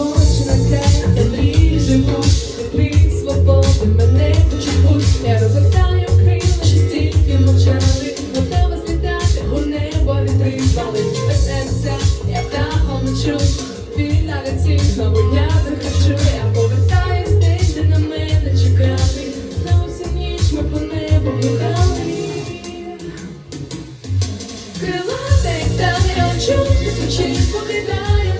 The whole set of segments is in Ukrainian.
Oh. Чому свічі покидає?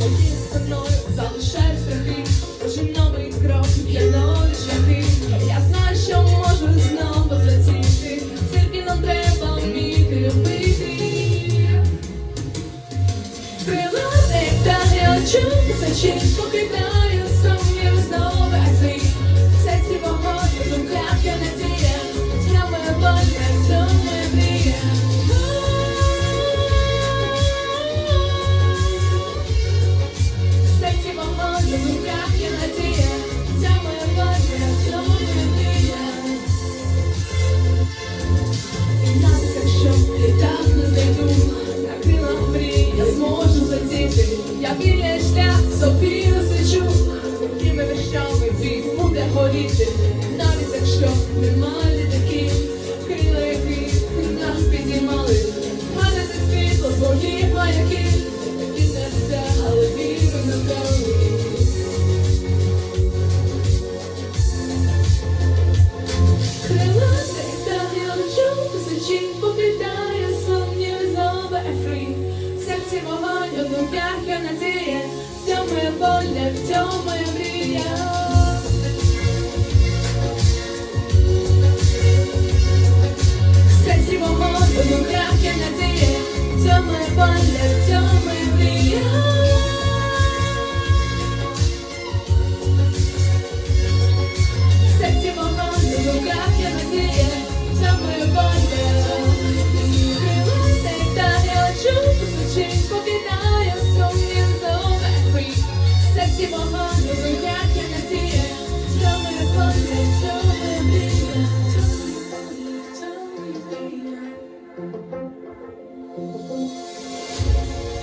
Заводі спиною новий крок для нові шляхи. Я знаю, що можу знову зацінити. Тільки нам треба вміти любити. Крила не птахи, очі сочи, поки так. вогонь, одну п'яхлю надія, в цьому є воля, в цьому є мрія.